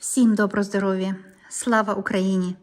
Всім добро здоров'я! Слава Україні!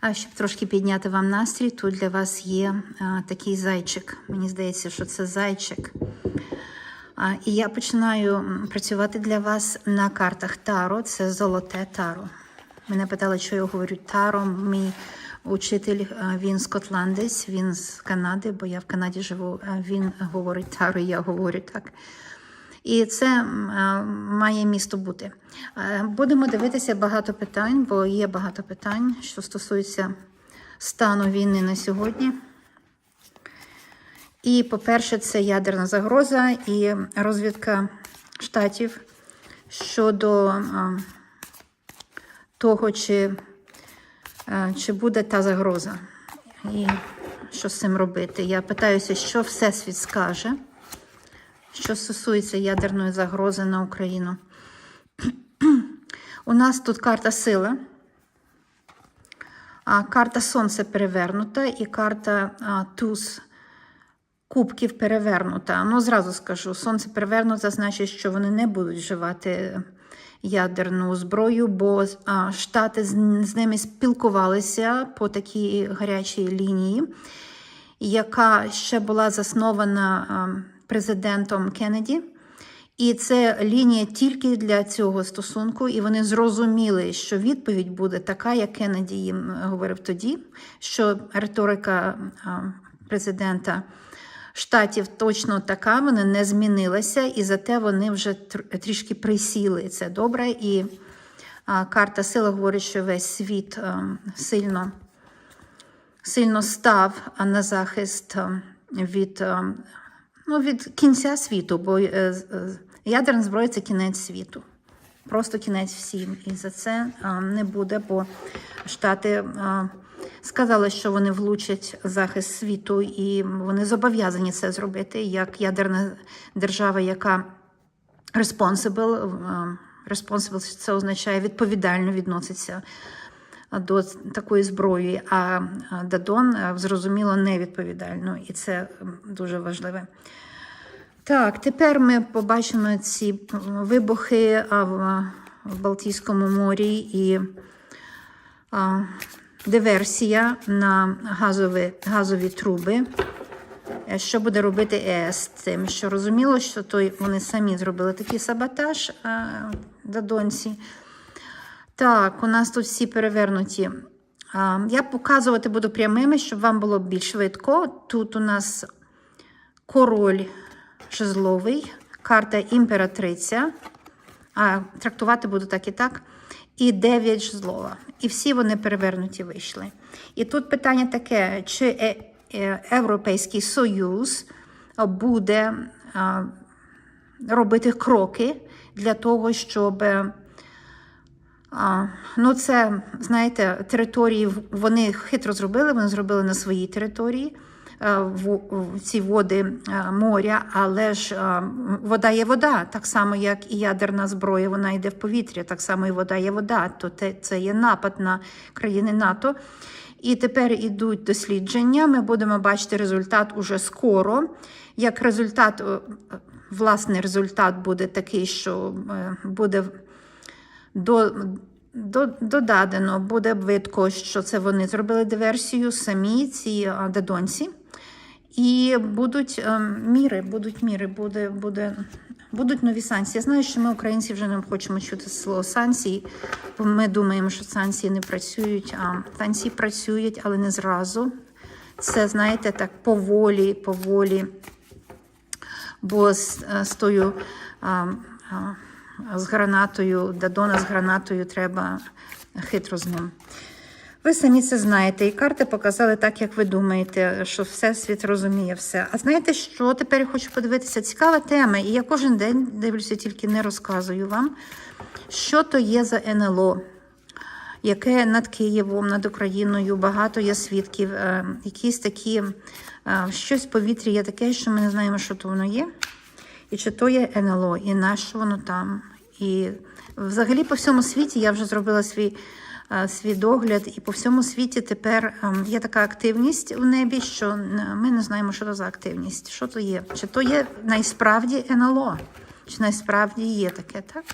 А щоб трошки підняти вам настрій, тут для вас є а, такий зайчик. Мені здається, що це зайчик. А, і я починаю працювати для вас на картах Таро. Це золоте Таро. Мене питали, що я говорю Таро. Мій учитель він скотландець, він з Канади, бо я в Канаді живу. Він говорить Таро, я говорю так. І це має місто бути. Е, Будемо дивитися багато питань, бо є багато питань, що стосуються стану війни на сьогодні. І, по-перше, це ядерна загроза і розвідка штатів щодо того, чи, чи буде та загроза. І що з цим робити. Я питаюся, що Всесвіт скаже що стосується ядерної загрози на Україну. У нас тут карта сила, карта Сонце перевернута і карта туз кубків перевернута. Ну, зразу скажу, сонце перевернуте значить, що вони не будуть вживати ядерну зброю, бо Штати з, ними спілкувалися по такій гарячій лінії, яка ще була заснована президентом Кеннеді. І це лінія тільки для цього стосунку, і вони зрозуміли, що відповідь буде така, як Кеннеді їм говорив тоді, що риторика президента штатів точно така, вона не змінилася, і зате вони вже трішки присіли. Це добре. І карта сила говорить, що весь світ сильно, сильно став на захист від. Ну, від кінця світу, бо е, е, ядерна зброя це кінець світу. Просто кінець всім. І за це а, не буде, бо Штати сказали, що вони влучать захист світу, і вони зобов'язані це зробити як ядерна держава, яка responsible, responsible це означає відповідально відноситься до такої зброї, а Дадон зрозуміло невідповідально, і це дуже важливе. Так, тепер ми побачимо ці вибухи в, Балтійському морі і диверсія на газові, газові труби. Е, Що буде робити ЕС з цим? Що розуміло, що той, вони самі зробили такий саботаж а, Дадонці. Так, у нас тут всі перевернуті. Я показувати буду прямими, щоб вам було більш швидко. Тут у нас король жезловий, карта імператриця. А, трактувати буду так і так. І 9 жезлова. І всі вони перевернуті вийшли. І тут питання таке: чи е- е- Європейський Союз буде робити кроки для того, щоб. е, ну, це, знаєте, території вони хитро зробили, вони зробили на своїй території в, в ці води е, моря, але ж е, вода є вода, так само, як і ядерна зброя, вона йде в повітря, так само і вода є вода. То це є напад на країни НАТО. І тепер ідуть дослідження. Ми будемо бачити результат уже скоро. Як результат, е, власний результат буде такий, що е, буде до, до, додадено буде видко, що це вони зробили диверсію самі, ці дадонці. І будуть е, міри, будуть міри, буде, буде, будуть нові санкції. Я знаю, що ми, українці, вже не хочемо чути слово санкції, бо ми думаємо, що санкції не працюють, а санкції працюють, але не зразу. Це, знаєте, так поволі, поволі бо з, е, з тою а, а, з гранатою, Дадона з гранатою треба хитро з ним. Ви самі це знаєте, і карти показали так, як ви думаєте, що Всесвіт розуміє все. А знаєте, що тепер я хочу подивитися? Цікава тема, і я кожен день дивлюся, тільки не розказую вам, що то є за НЛО яке над Києвом, над Україною багато є свідків, е, якісь такі е, щось в повітрі є таке, що ми не знаємо, що то воно є, і чи то є НЛО, і на що воно там. І взагалі по всьому світі я вже зробила свій, свій догляд, і по всьому світі тепер е, є така активність в небі, що е, ми не знаємо, що то за активність, що то є. Чи то є найсправді НЛО, чи найсправді є таке, так?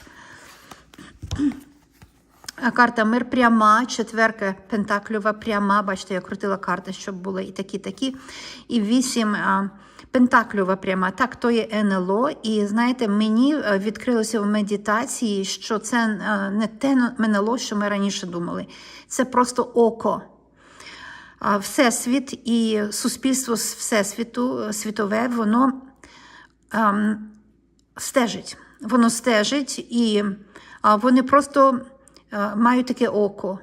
Карта мир пряма, четверка пентаклюва пряма. Бачите, я крутила карти, щоб були і такі, такі. І вісім а, пентаклюва пряма. Так, то є НЛО. І знаєте, мені е, відкрилося в медитації, що це е, не те НЛО, що ми раніше думали. Це просто око. Всесвіт і суспільство Всесвіту, е, світове, воно ем, стежить. Воно стежить, і вони просто мають таке око.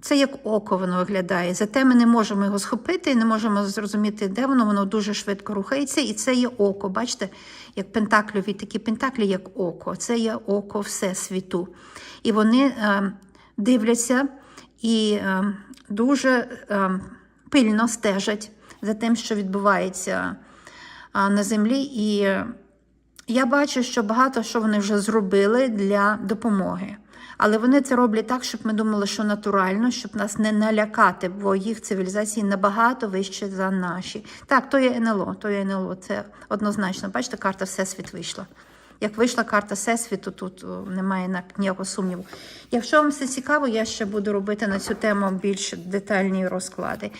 Це як око воно виглядає. Зате ми не можемо його схопити, не можемо зрозуміти, де воно, воно дуже швидко рухається, і це є око. Бачите, як пентакльові такі пентаклі, як око. Це є око Всесвіту. І вони е, дивляться і е, дуже е, пильно стежать за тим, що відбувається а, на землі. І е, я бачу, що багато що вони вже зробили для допомоги. Але вони це роблять так, щоб ми думали, що натурально, щоб нас не налякати, бо їх цивілізації набагато вище за наші. Так, то є НЛО, то є НЛО, це однозначно. Бачите, карта Всесвіт вийшла. Як вийшла карта Всесвіту, тут немає ніякого сумніву. Якщо вам це цікаво, я ще буду робити на цю тему більш детальні розклади.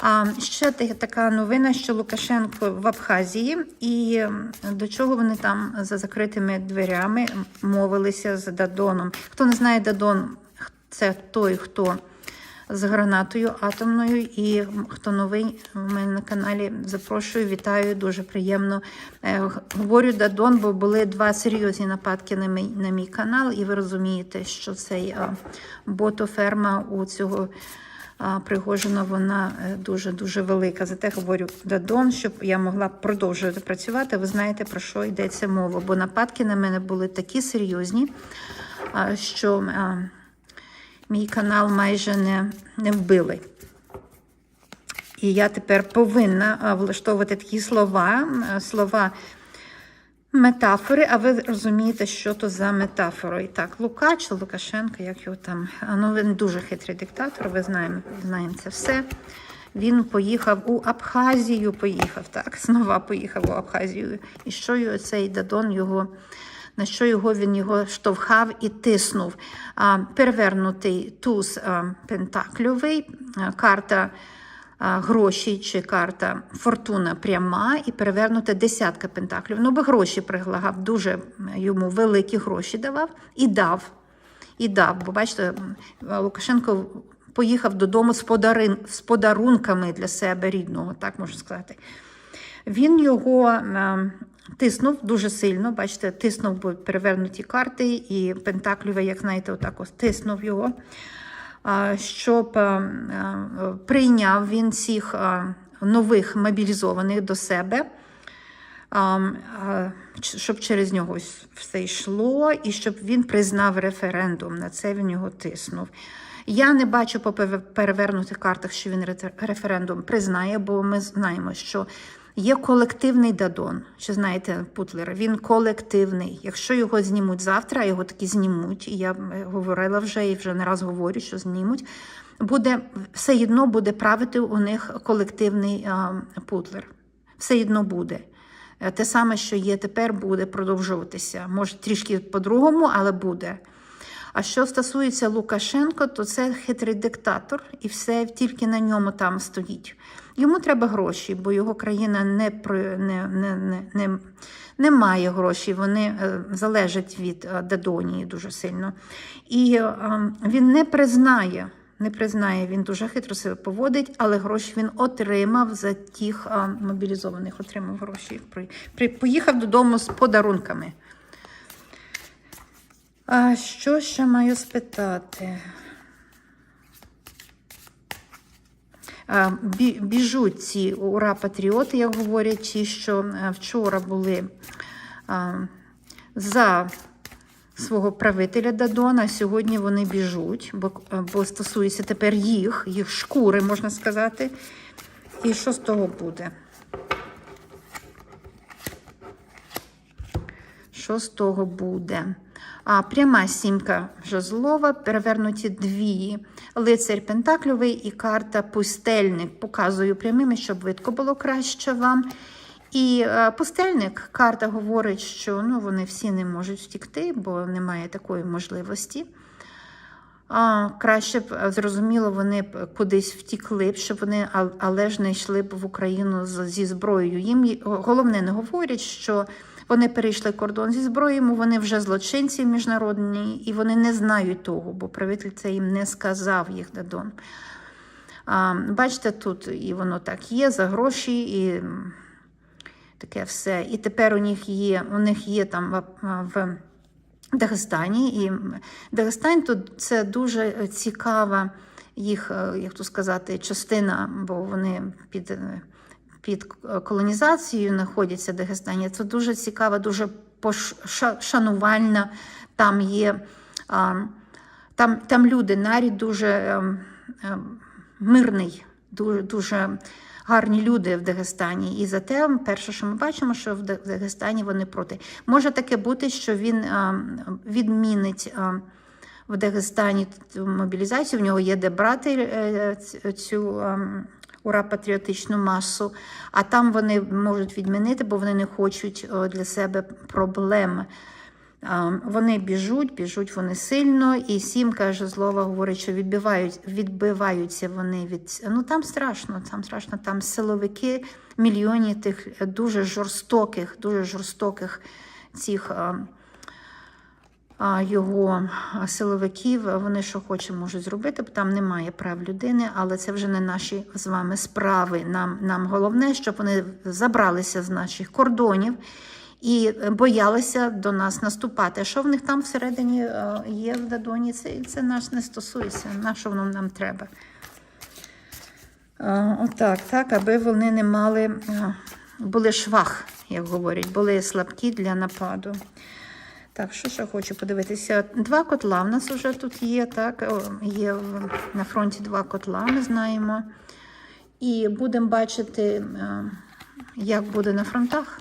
А, ще така новина, що Лукашенко в Абхазії, і до чого вони там за закритими дверями мовилися з Дадоном. Хто не знає Дадон, це той, хто з гранатою атомною. І хто новий у мене на каналі, запрошую, вітаю, дуже приємно. Е, Говорю Дадон, бо були два серйозні нападки на мій, на мій канал, і ви розумієте, що цей ботоферма у цього. А, Пригожина, вона дуже-дуже велика. Зате говорю Дадон, щоб я могла продовжувати працювати. Ви знаєте, про що йдеться мова. Бо нападки на мене були такі серйозні, що мій канал майже не, не вбили. І я тепер повинна влаштовувати такі слова, слова метафори, а ви розумієте, що то за метафора. І так, Лука Лукашенко, як його там. Ну, він дуже хитрий диктатор, ви знаємо, знаємо це все. Він поїхав у Абхазію, поїхав, так, знову поїхав у Абхазію. І що його цей Дадон його. На що його він його штовхав і тиснув. А, перевернутий туз а, пентакльовий, а, карта гроші чи карта фортуна пряма і перевернута десятка пентаклів. Ну, бо гроші приглагав, дуже йому великі гроші давав і дав. І дав. Бо бачите, Лукашенко поїхав додому з, подарин, з подарунками для себе рідного, так можна сказати. Він його тиснув дуже сильно. Бачите, тиснув перевернуті карти, і Пентаклюве, як знаєте, отак ось тиснув його, щоб е, е, прийняв він всіх е, нових мобілізованих до себе. щоб через нього все йшло, і щоб він признав референдум. На це він його тиснув. Я не бачу по перевернутих картах, що він ре- референдум признає, бо ми знаємо, що є колективний Дадон. Чи знаєте, Путлер? Він колективний. Якщо його знімуть завтра, його таки знімуть, і я е, говорила вже і вже не раз говорю, що знімуть. Буде все одно буде правити у них колективний а, Путлер. Все одно буде. Е, Те саме, що є тепер, буде продовжуватися. Може, трішки по-другому, але буде. А що стосується Лукашенко, то це хитрий диктатор, і все тільки на ньому там стоїть. Йому треба гроші, бо його країна не, не, не, не, не, має грошей, вони е, залежать від е, Дадонії дуже сильно. І е, він не признає. Не признає, він дуже хитро себе поводить, але гроші він отримав за тих мобілізованих, отримав гроші. При, при, поїхав додому з подарунками. А що ще маю спитати? Біжуть ці ура патріоти, як говорять, ті, що е, вчора були за свого правителя Дадона, сьогодні вони біжуть, бо, бо стосується тепер їх, їх шкури, можна сказати. І що з того буде? Що з того буде? А, пряма сімка жезлова, перевернуті дві. Лицар Пентакльовий і карта Пустельник. Показую прямими, щоб видко було краще вам. І е, пустельник, карта говорить, що ну, вони всі не можуть втікти, бо немає такої можливості. А, краще б е, зрозуміло, вони б кудись втікли б, щоб вони, але ж не йшли б в Україну зі зброєю. Їм головне не говорять, що вони перейшли кордон зі зброєю, вони вже злочинці міжнародні, і вони не знають того, бо правитель це їм не сказав їх Дадон. Бачите, тут і воно так є за гроші, і таке все. І тепер у них є, у них є там в, в Дагестані. І Дагестан тут це дуже цікава їх, е, як то сказати, частина, бо вони під, е, під колонізацією знаходяться Дагестані. Це дуже цікава, дуже пош- ша- шанувальна. Там є там, там люди, нарід дуже ем, ем, мирний, дуже, дуже гарні люди в Дагестані. І зате, перше, що ми бачимо, що в Дагестані вони проти. Може таке бути, що він відмінить. в Дагестані мобілізацію, в нього є де брати е, цю ем, ура патріотичну масу, а там вони можуть відмінити, бо вони не хочуть для себе проблем. Вони біжуть, біжуть вони сильно, і сім каже злова, говорить, що відбивають, відбиваються вони від. Ну там страшно, там страшно, там силовики, мільйони тих дуже жорстоких, дуже жорстоких цих. Його силовиків, вони що хоче можуть зробити, бо там немає прав людини, але це вже не наші з вами справи. Нам, нам головне, щоб вони забралися з наших кордонів і боялися до нас наступати. Що в них там всередині е, є в Дадоні, це, це нас не стосується. На що воно нам треба? Е, Отак, так, аби вони не мали, е, були швах, як говорять, були слабкі для нападу. Так, що ще хочу подивитися? Два котла в нас вже тут є, так, є на фронті два котла, ми знаємо. І будемо бачити, е, як буде на фронтах.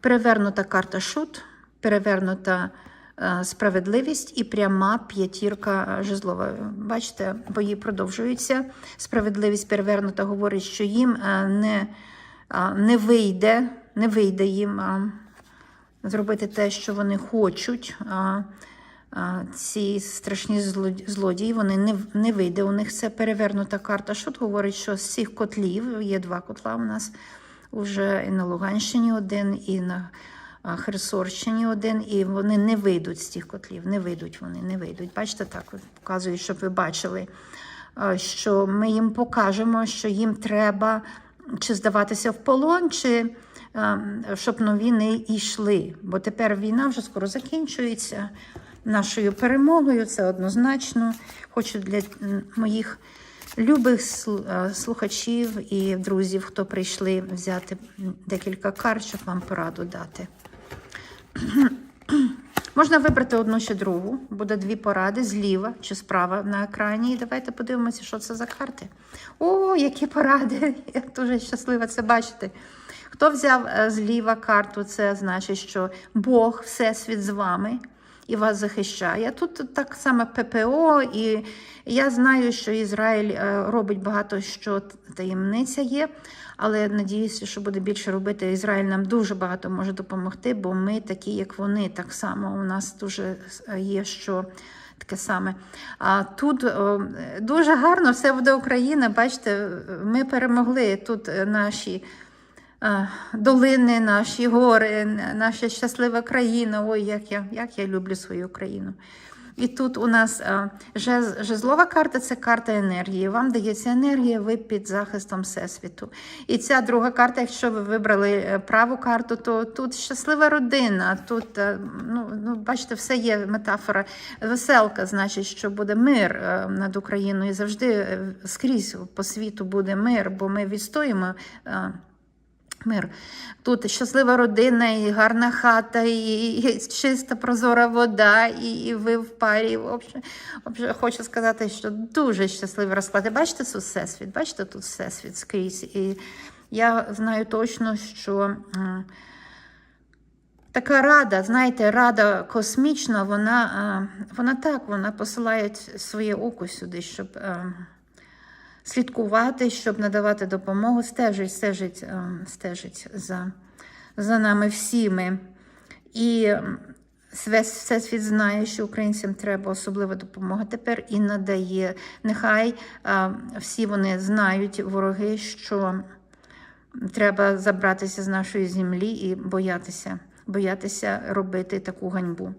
Перевернута карта шут, перевернута е, справедливість і пряма п'ятірка жезлова. Бачите, бої продовжуються. Справедливість перевернута говорить, що їм е, не, не вийде, не вийде їм зробити те, що вони хочуть. А, а, ці страшні злодії, вони не, не вийде. У них це перевернута карта. Шут говорить, що з цих котлів, є два котла у нас вже і на Луганщині один, і на Херсонщині один, і вони не вийдуть з цих котлів, не вийдуть вони, не вийдуть. Бачите, так показую, щоб ви бачили, що ми їм покажемо, що їм треба чи здаватися в полон, чи щоб нові не йшли. Бо тепер війна вже скоро закінчується нашою перемогою, це однозначно. Хочу для моїх любих е, слухачів і друзів, хто прийшли взяти декілька карт, щоб вам пораду дати. Можна вибрати одну чи другу. Буде дві поради зліва чи справа на екрані. І давайте подивимося, що це за карти. О, які поради! Я дуже щаслива це бачити. Хто взяв е, зліва карту, це значить, що Бог, Всесвіт з вами і вас захищає. Тут так само ППО, і я знаю, що Ізраїль е, робить багато що таємниця є, але надіюся, що буде більше робити. Ізраїль нам дуже багато може допомогти, бо ми такі, як вони, так само у нас дуже е, є що. Таке саме. А тут о, дуже гарно все буде Україна. Бачите, ми перемогли тут наші долини, наші гори, наша щаслива країна. Ой, як я, як я люблю свою країну. І тут у нас жез, жезлова карта це карта енергії. Вам дається енергія, ви під захистом Всесвіту. І ця друга карта, якщо ви вибрали е, праву карту, то тут щаслива родина. Тут, е, ну, ну, бачите, все є метафора. Веселка, значить, що буде мир е, над Україною. І завжди скрізь по світу буде мир, бо ми відстоїмо. Е, Мир. Тут щаслива родина, і гарна хата, і, і чиста прозора вода, і, і ви в парі. В общем, в общем, хочу сказати, що дуже щасливий розклад. Бачите, це всесвіт, бачите, тут всесвіт скрізь. І я знаю точно, що така рада, знаєте, рада космічна, вона, вона так, вона посилає своє око сюди, щоб. Слідкувати, щоб надавати допомогу, стежить, стежить, е, стежить за, за нами всіми. І всесвіт знає, що українцям треба особлива допомога тепер і надає. Нехай всі вони знають, вороги, що треба забратися з нашої землі і боятися, боятися робити таку ганьбу.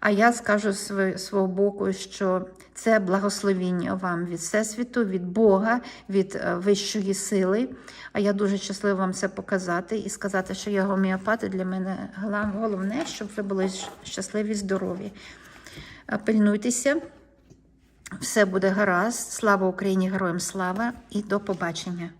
А я скажу з свого боку, що це благословіння вам від Всесвіту, від Бога, від е, вищої сили. А я дуже щаслива вам це показати і сказати, що я гомеопат, для мене головне, щоб ви були щасливі, здорові. Е, Пильнуйтеся, все буде гаразд. Слава Україні, героям слава і до побачення.